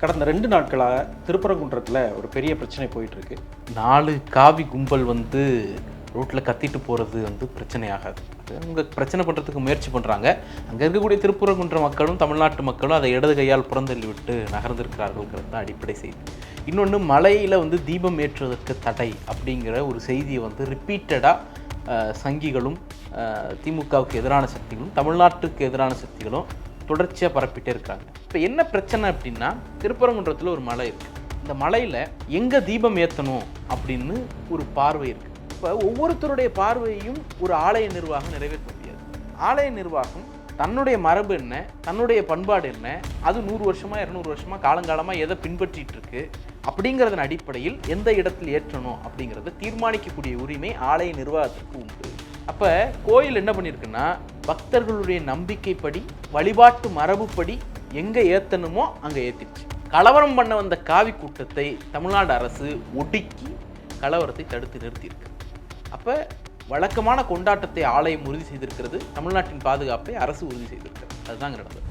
கடந்த ரெண்டு நாட்களாக திருப்பரங்குன்றத்தில் ஒரு பெரிய பிரச்சனை போயிட்டுருக்கு. நாலு காவி கும்பல் வந்து ரோட்டில் கத்திட்டு போகிறது வந்து பிரச்சனையாகாது. அவங்க பிரச்சனை பண்ணுறதுக்கு முயற்சி பண்ணுறாங்க அங்கே இருக்கக்கூடிய திருப்புறங்குன்ற மக்களும் தமிழ்நாட்டு மக்களும் அதை இடது கையால் புறந்தள்ளி விட்டு நகர்ந்திருக்கிறார்கள்ங்கிறது தான் அடிப்படை செய்தி. இன்னொன்று மலையில் வந்து தீபம் ஏற்றுவதற்கு தடை அப்படிங்கிற ஒரு செய்தியை வந்து ரிப்பீட்டடாக சங்கிகளும் திமுகவுக்கு எதிரான சக்திகளும் தமிழ்நாட்டுக்கு எதிரான சக்திகளும் தொடர்ச்சியாக பரப்பிட்டே இருக்காங்க. இப்போ என்ன பிரச்சனை அப்படின்னா திருப்பரங்குன்றத்தில் ஒரு மலை இருக்குது இந்த மலையில் எங்கே தீபம் ஏற்றணும் அப்படின்னு ஒரு பார்வை இருக்குது இப்போ ஒவ்வொருத்தருடைய பார்வையையும் ஒரு ஆலய நிர்வாகம் நிறைவேற்ற முடியாது. ஆலய நிர்வாகம் தன்னுடைய மரபு என்ன தன்னுடைய பண்பாடு என்ன அது நூறு வருஷமாக இரநூறு வருஷமாக காலங்காலமாக எதை பின்பற்றிட்டு இருக்கு அப்படிங்கிறதன் அடிப்படையில் எந்த இடத்தில் ஏற்றணும் அப்படிங்கிறத தீர்மானிக்கக்கூடிய உரிமை ஆலய நிர்வாகத்திற்கு உண்டு. அப்போ கோயில் என்ன பண்ணியிருக்குன்னா பக்தர்களுடைய நம்பிக்கைப்படி வழிபாட்டு மரபுப்படி எங்கே ஏற்றணுமோ அங்கே ஏற்றிடுச்சு கலவரம் பண்ண வந்த காவி கூட்டத்தை தமிழ்நாடு அரசு ஒடுக்கி கலவரத்தை தடுத்து நிறுத்தியிருக்கு. அப்போ வழக்கமான கொண்டாட்டத்தை ஆலயம் உறுதி செய்திருக்கிறது தமிழ்நாட்டின் பாதுகாப்பை அரசு உறுதி செய்திருக்கிறது. அதுதான் நடந்தது.